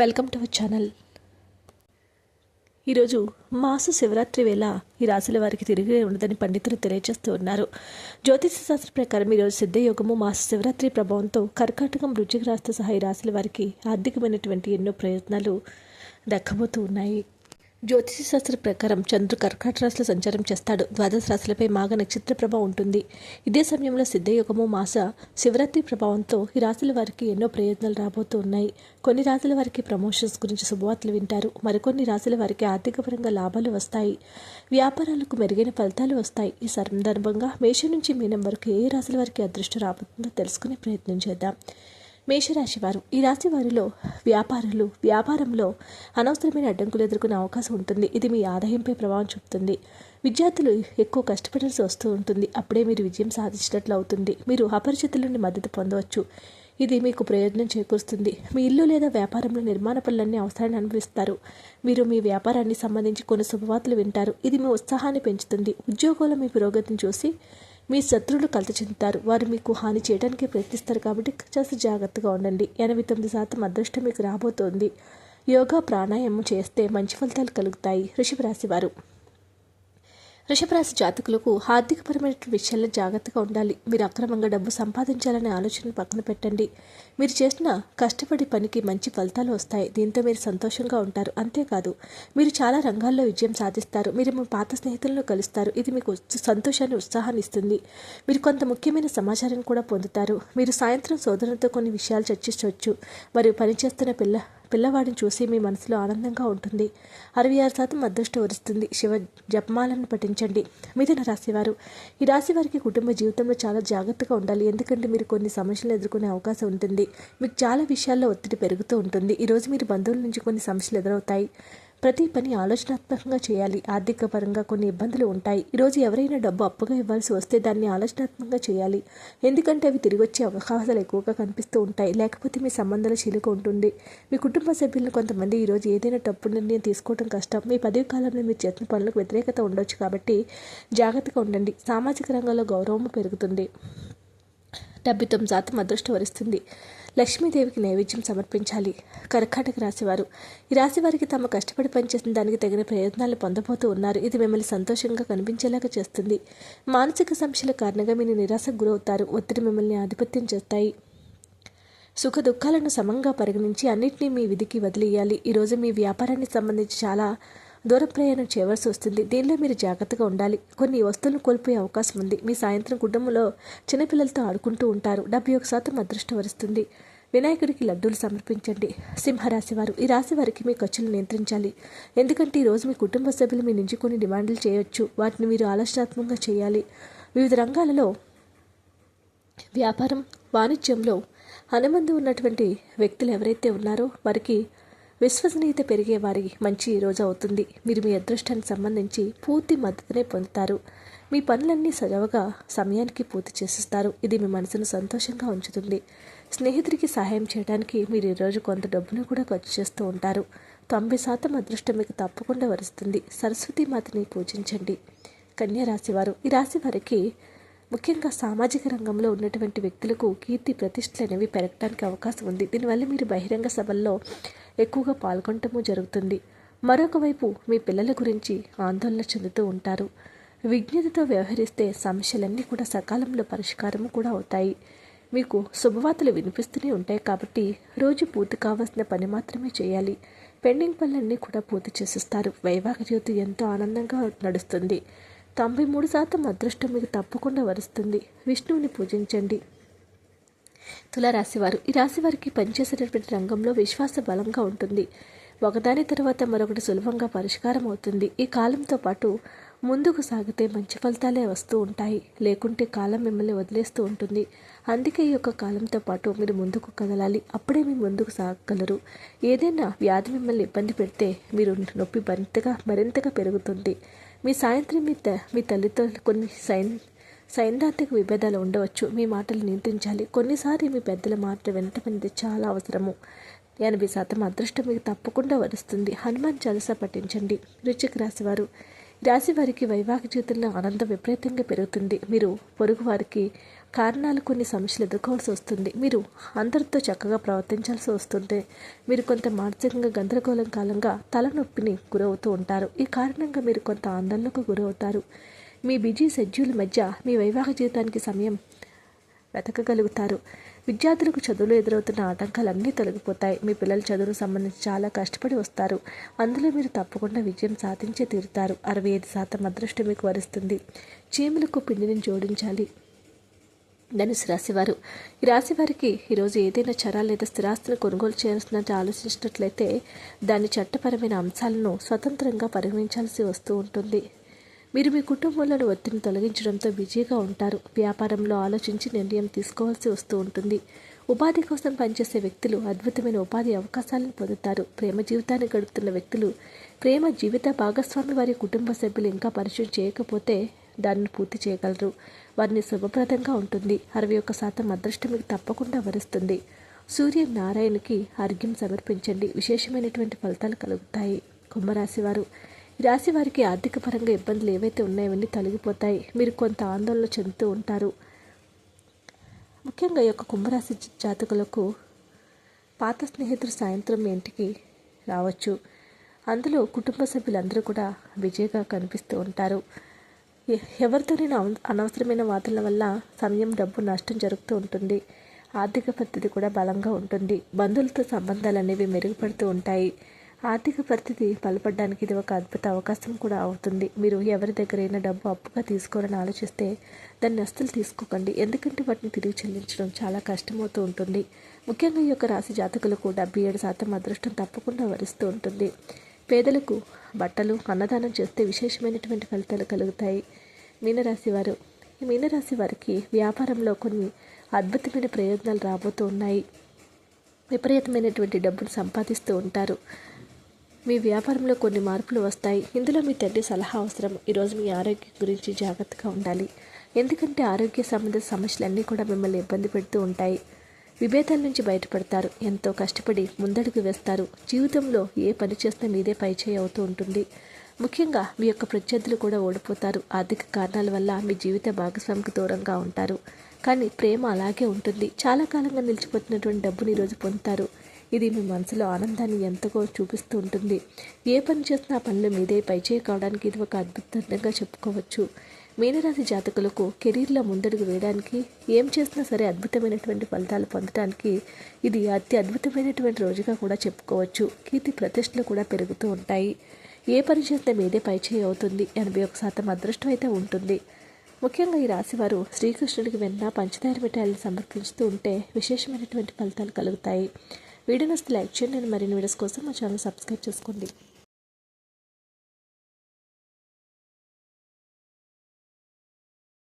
Welcome to our channel. ఈరోజు మాస శివరాత్రి వేళ ఈ రాశుల వారికి తిరిగి ఉండదని పండితులు తెలియజేస్తూ ఉన్నారు. జ్యోతిష శాస్త్ర ప్రకారం ఈరోజు సిద్ధయోగము మాస శివరాత్రి ప్రభావంతో కర్కాటకం వృశ్చిక రాశితో సహా ఈ రాశుల వారికి ఆర్థికమైనటువంటి ఎన్నో ప్రయత్నాలు దక్కబోతూ ఉన్నాయి. జ్యోతిష శాస్త్ర ప్రకారం చంద్రుడు కర్కాట రాశిలో సంచారం చేస్తాడు. ద్వాదశ రాశులపై మాఘ నక్షత్ర ప్రభావం ఉంటుంది. ఇదే సమయంలో సిద్ధయోగము మాస శివరాత్రి ప్రభావంతో ఈ రాశుల వారికి ఎన్నో ప్రయోజనాలు రాబోతూ ఉన్నాయి కొన్ని రాశుల వారికి ప్రమోషన్స్ గురించి శుభవార్తలు వింటారు. మరికొన్ని రాశుల వారికి ఆర్థికపరంగా లాభాలు వస్తాయి. వ్యాపారాలకు మెరుగైన ఫలితాలు వస్తాయి. ఈ సందర్భంగా మేషం నుంచి మీనం వరకు ఏ రాశుల వారికి అదృష్టం రాబోతుందో తెలుసుకునే ప్రయత్నం చేద్దాం. మేషరాశి వారు. ఈ రాశి వారిలో వ్యాపారులు వ్యాపారంలో అనవసరమైన అడ్డంకులు ఎదుర్కొనే అవకాశం ఉంటుంది. ఇది మీ ఆదాయంపై ప్రభావం చూపుతుంది. విద్యార్థులు ఎక్కువ కష్టపడాల్సి వస్తూ ఉంటుంది. అప్పుడే మీరు విజయం సాధించినట్లు అవుతుంది. మీరు అపరిచితుల నుండి మద్దతు పొందవచ్చు. ఇది మీకు ప్రయోజనం చేకూరుస్తుంది. మీ ఇల్లు లేదా వ్యాపారంలో నిర్మాణ పనులన్నీ అవసరాన్ని అనుభవిస్తారు. మీరు మీ వ్యాపారాన్ని సంబంధించి కొన్ని శుభవార్తలు వింటారు. ఇది మీ ఉత్సాహాన్ని పెంచుతుంది. ఉద్యోగంలో మీ పురోగతిని చూసి మీ శత్రువులు కలత చెందుతారు. వారు మీకు హాని చేయడానికి ప్రయత్నిస్తారు కాబట్టి కాస్త జాగ్రత్తగా ఉండండి. ఎనభై తొమ్మిది శాతం అదృష్టం మీకు రాబోతోంది. యోగా ప్రాణాయామం చేస్తే మంచి ఫలితాలు కలుగుతాయి. వృషభ రాశి వారు. వృషభరాశి జాతకులకు ఆర్థికపరమైన విషయాల్లో జాగ్రత్తగా ఉండాలి. మీరు అక్రమంగా డబ్బు సంపాదించాలనే ఆలోచన పక్కన పెట్టండి. మీరు చేసిన కష్టపడి పనికి మంచి ఫలితాలు వస్తాయి. దీంతో మీరు సంతోషంగా ఉంటారు. అంతేకాదు మీరు చాలా రంగాల్లో విజయం సాధిస్తారు. మీరు మీ పాత స్నేహితులను కలుస్తారు. ఇది మీకు సంతోషాన్ని ఉత్సాహాన్ని ఇస్తుంది. మీరు కొంత ముఖ్యమైన సమాచారం కూడా పొందుతారు. మీరు సాయంత్రం సోదరులతో కొన్ని విషయాలు చర్చించవచ్చు. మరియు పనిచేస్తున్న పిల్ల పిల్లవాడిని చూసి మీ మనసులో ఆనందంగా ఉంటుంది. అరవై ఆరు శాతం అదృష్టం వరుస్తుంది. శివ జపమాలను పఠించండి. మిథున రాశివారు. ఈ రాశి వారికి కుటుంబ జీవితంలో చాలా జాగ్రత్తగా ఉండాలి. ఎందుకంటే మీరు కొన్ని సమస్యలు ఎదుర్కొనే అవకాశం ఉంటుంది. మీకు చాలా విషయాల్లో ఒత్తిడి పెరుగుతూ ఉంటుంది. ఈరోజు మీరు బంధువుల నుంచి కొన్ని సమస్యలు ఎదురవుతాయి. ప్రతి పని ఆలోచనాత్మకంగా చేయాలి. ఆర్థిక పరంగా కొన్ని ఇబ్బందులు ఉంటాయి. ఈరోజు ఎవరైనా డబ్బు అప్పుగా ఇవ్వాల్సి వస్తే దాన్ని ఆలోచనాత్మకంగా చేయాలి. ఎందుకంటే అవి తిరిగి వచ్చే అవకాశాలు ఎక్కువగా కనిపిస్తూ ఉంటాయి. లేకపోతే మీ సంబంధాల చిలుక ఉంటుంది. మీ కుటుంబ సభ్యులను కొంతమంది ఈరోజు ఏదైనా తప్పు నిర్ణయం తీసుకోవడం కష్టం. మీ పదవి కాలంలో మీరు చేసిన పనులకు వ్యతిరేకత ఉండొచ్చు కాబట్టి జాగ్రత్తగా ఉండండి. సామాజిక రంగంలో గౌరవం పెరుగుతుంది. డెబ్బై తొమ్మిది శాతం అదృష్టం వరిస్తుంది. లక్ష్మీదేవికి నైవేద్యం సమర్పించాలి. కర్కాటక రాశివారు ఈ రాశి వారికి తమ కష్టపడి పనిచేసిన దానికి తగిన ప్రయోజనాలు పొందబోతూ ఉన్నారు. ఇది మిమ్మల్ని సంతోషంగా కనిపించేలాగా చేస్తుంది. మానసిక సమస్యల కారణంగా మీరు నిరాశకు గురవుతారు. ఒత్తిడి మిమ్మల్ని ఆధిపత్యం చేస్తాయి. సుఖ దుఃఖాలను సమంగా పరిగణించి అన్నింటినీ మీ విధికి వదిలేయాలి. ఈరోజు మీ వ్యాపారానికి సంబంధించి చాలా దూర ప్రయాణం చేయవలసి వస్తుంది. దీనిలో మీరు జాగ్రత్తగా ఉండాలి. కొన్ని వస్తువులను కోల్పోయే అవకాశం ఉంది. మీ సాయంత్రం కుటుంబంలో చిన్నపిల్లలతో ఆడుకుంటూ ఉంటారు. డెబ్బై ఒక శాతం అదృష్టం వరుస్తుంది. వినాయకుడికి లడ్డూలు సమర్పించండి. సింహరాశి వారు ఈ రాశి వారికి మీ ఖర్చులు నియంత్రించాలి. ఎందుకంటే ఈరోజు మీ కుటుంబ సభ్యులు మీ నుంచి కొన్ని డిమాండ్లు చేయొచ్చు. వాటిని మీరు ఆలోచనాత్మకంగా చేయాలి. వివిధ రంగాలలో వ్యాపారం వాణిజ్యంలో అనుబంధం ఉన్నటువంటి వ్యక్తులు ఎవరైతే ఉన్నారో వారికి విశ్వసనీయత పెరిగే వారి మంచి రోజు అవుతుంది. మీరు మీ అదృష్టానికి సంబంధించి పూర్తి మద్దతునే పొందుతారు. మీ పనులన్నీ సజావుగా సమయానికి పూర్తి చేసిస్తారు. ఇది మీ మనసును సంతోషంగా ఉంచుతుంది. స్నేహితుడికి సహాయం చేయడానికి మీరు ఈరోజు కొంత డబ్బును కూడా ఖర్చు చేస్తూ ఉంటారు. తొంభై శాతం అదృష్టం మీకు తప్పకుండా వరుస్తుంది. సరస్వతి మాతని పూజించండి. కన్యా రాశివారు ఈ రాశి వారికి ముఖ్యంగా సామాజిక రంగంలో ఉన్నటువంటి వ్యక్తులకు కీర్తి ప్రతిష్టలు అనేవి పెరగడానికి అవకాశం ఉంది. దీనివల్ల మీరు బహిరంగ సభల్లో ఎక్కువగా పాల్గొనటము జరుగుతుంది. మరొక వైపు మీ పిల్లల గురించి ఆందోళన చెందుతూ ఉంటారు. విజ్ఞతతో వ్యవహరిస్తే సమస్యలన్నీ కూడా సకాలంలో పరిష్కారము కూడా అవుతాయి. మీకు శుభవార్తలు వినిపిస్తూనే ఉంటాయి కాబట్టి రోజు పూర్తి కావాల్సిన పని మాత్రమే చేయాలి. పెండింగ్ పనులన్నీ కూడా పూర్తి చేసిస్తారు. వైవాహిక జీవితం ఎంతో ఆనందంగా నడుస్తుంది. తొంభై మూడు శాతం అదృష్టం మీకు తప్పకుండా వరుస్తుంది. విష్ణువుని పూజించండి. తులారాశివారు ఈ రాశి వారికి పనిచేసేటటువంటి రంగంలో విశ్వాస బలంగా ఉంటుంది. ఒకదాని తర్వాత మరొకటి సులభంగా పరిష్కారం అవుతుంది. ఈ కాలంతో పాటు ముందుకు సాగితే మంచి ఫలితాలే వస్తూ ఉంటాయి. లేకుంటే కాలం మిమ్మల్ని వదిలేస్తూ ఉంటుంది. అందుకే ఈ యొక్క కాలంతో పాటు మీరు ముందుకు కదలాలి. అప్పుడే మీ ముందుకు సాగగలరు. ఏదైనా వ్యాధి మిమ్మల్ని ఇబ్బంది పెడితే మీరు నొప్పి మరింతగా మరింతగా పెరుగుతుంది. మీ సాయంత్రం మీ త మీ తల్లితో కొన్ని సైన్ సైద్ధాంతిక విభేదాలు ఉండవచ్చు. మీ మాటలు నియంత్రించాలి. కొన్నిసారి మీ పెద్దల మాట వినటం అనేది చాలా అవసరము. ఎనభై శాతం అదృష్టం మీకు తప్పకుండా వరుస్తుంది. హనుమాన్ చాలీసా పఠించండి. రుచికి రాశివారు రాశి వారికి వైవాహిక జీవితంలో ఆనందం విపరీతంగా పెరుగుతుంది. మీరు పొరుగు వారికి కారణాలు కొన్ని సమస్యలు ఎదుర్కోవాల్సి వస్తుంది. మీరు అందరితో చక్కగా ప్రవర్తించాల్సి వస్తుంది. మీరు కొంత మానసికంగా గందరగోళం కాలంగా తలనొప్పిని గురవుతూ ఉంటారు. ఈ కారణంగా మీరు కొంత ఆందోళనకు గురవుతారు. మీ బిజీ షెడ్యూల్ మధ్య మీ వైవాహిక జీవితానికి సమయం వెతకగలుగుతారు. విద్యార్థులకు చదువులో ఎదురవుతున్న ఆటంకాలన్నీ తొలగిపోతాయి. మీ పిల్లల చదువుకు సంబంధించి చాలా కష్టపడి వస్తారు. అందులో మీరు తప్పకుండా విజయం సాధించే తీరుతారు. అరవై ఐదు శాతం అదృష్టం మీకు వరుస్తుంది. చీమలకు పిండిని జోడించాలి. ధనుసు రాశివారు. ఈ రాశి వారికి ఈరోజు ఏదైనా చర లేదా స్థిరాస్తులు కొనుగోలు చేయాల్సినట్టు ఆలోచించినట్లయితే దాని చట్టపరమైన అంశాలను స్వతంత్రంగా పరిగణించాల్సి వస్తూ ఉంటుంది. మీరు మీ కుటుంబంలోని ఒత్తిడిని తొలగించడంతో బిజీగా ఉంటారు. వ్యాపారంలో ఆలోచించి నిర్ణయం తీసుకోవాల్సి వస్తూ ఉంటుంది. ఉపాధి కోసం పనిచేసే వ్యక్తులు అద్భుతమైన ఉపాధి అవకాశాలను పొందుతారు. ప్రేమ జీవితాన్ని గడుపుతున్న వ్యక్తులు ప్రేమ జీవిత భాగస్వామి వారి కుటుంబ సభ్యులు ఇంకా పరిచయం చేయకపోతే దానిని పూర్తి చేయగలరు. వారిని శుభప్రదంగా ఉంటుంది. అరవై ఒక్క శాతం అదృష్టం మీకు తప్పకుండా వరిస్తుంది. సూర్య నారాయణకి అర్ఘ్యం సమర్పించండి. విశేషమైనటువంటి ఫలితాలు కలుగుతాయి. కుంభరాశి వారు. రాశి వారికి ఆర్థిక పరంగా ఇబ్బందులు ఏవైతే ఉన్నాయో తొలగిపోతాయి. మీరు కొంత ఆందోళన చెందుతూ ఉంటారు. ముఖ్యంగా ఈ యొక్క కుంభరాశి జాతకులకు పాత స్నేహితులు సాయంత్రం మీ ఇంటికి రావచ్చు. అందులో కుటుంబ సభ్యులందరూ కూడా విజయగా కనిపిస్తూ ఉంటారు. ఎవరితోనైనా అనవసరమైన వాదనల వల్ల సమయం డబ్బు నష్టం జరుగుతూ ఉంటుంది. ఆర్థిక పరిస్థితి కూడా బలంగా ఉంటుంది. బంధువులతో సంబంధాలు అనేవి మెరుగుపడుతూ ఉంటాయి. ఆర్థిక పరిస్థితి బలపడడానికి ఇది ఒక అద్భుత అవకాశం కూడా అవుతుంది. మీరు ఎవరి దగ్గరైనా డబ్బు అప్పుగా తీసుకోవాలని ఆలోచిస్తే దాన్ని అస్సలు తీసుకోకండి. ఎందుకంటే వాటిని తిరిగి చెల్లించడం చాలా కష్టమవుతూ ఉంటుంది. ముఖ్యంగా ఈ యొక్క రాశి జాతకులకు డెబ్బై ఏడు శాతం అదృష్టం తప్పకుండా వరిస్తూ ఉంటుంది. పేదలకు బట్టలు అన్నదానం చేస్తే విశేషమైనటువంటి ఫలితాలు కలుగుతాయి. మీనరాశి వారు ఈ మీనరాశి వారికి వ్యాపారంలో కొన్ని అద్భుతమైన ప్రయోజనాలు రాబోతూ ఉన్నాయి. విపరీతమైనటువంటి డబ్బును సంపాదిస్తూ ఉంటారు. మీ వ్యాపారంలో కొన్ని మార్పులు వస్తాయి. ఇందులో మీ తండ్రి సలహా అవసరం. ఈరోజు మీ ఆరోగ్యం గురించి జాగ్రత్తగా ఉండాలి. ఎందుకంటే ఆరోగ్య సంబంధిత సమస్యలన్నీ కూడా మిమ్మల్ని ఇబ్బంది పెడుతూ ఉంటాయి. విభేదాల నుంచి బయటపడతారు. ఎంతో కష్టపడి ముందడుగు వేస్తారు. జీవితంలో ఏ పని చేస్తే మీదే పైచేయి అవుతూ ఉంటుంది. ముఖ్యంగా మీ యొక్క ప్రత్యర్థులు కూడా ఓడిపోతారు. ఆర్థిక కారణాల వల్ల మీ జీవిత భాగస్వామికి దూరంగా ఉంటారు. కానీ ప్రేమ అలాగే ఉంటుంది. చాలా కాలంగా నిలిచిపోతున్నటువంటి డబ్బుని ఈరోజు పొందుతారు. ఇది మీ మనసులో ఆనందాన్ని ఎంతగో చూపిస్తూ ఉంటుంది. ఏ పని చేసినా ఆ పనులు మీదే పైచేయి కావడానికి ఇది ఒక అద్భుతంగా చెప్పుకోవచ్చు. మీనరాశి జాతకులకు కెరీర్లో ముందడుగు వేయడానికి ఏం చేసినా సరే అద్భుతమైనటువంటి ఫలితాలు పొందడానికి ఇది అతి అద్భుతమైనటువంటి రోజుగా కూడా చెప్పుకోవచ్చు. కీర్తి ప్రతిష్టలు కూడా పెరుగుతూ ఉంటాయి. ఏ పని చేస్తే మీదే పైచేయి అవుతుంది ఎనభై ఒక శాతం అదృష్టం అయితే ఉంటుంది. ముఖ్యంగా ఈ రాశివారు శ్రీకృష్ణుడికి వెన్న పంచదార మిఠాయిలను సమర్పిస్తూ ఉంటే విశేషమైనటువంటి ఫలితాలు కలుగుతాయి. వీడియోని వస్తే లైక్ చేయండి. మరిన్ని వీడియోస్ కోసం మా ఛానల్ సబ్స్క్రైబ్ చేసుకోండి.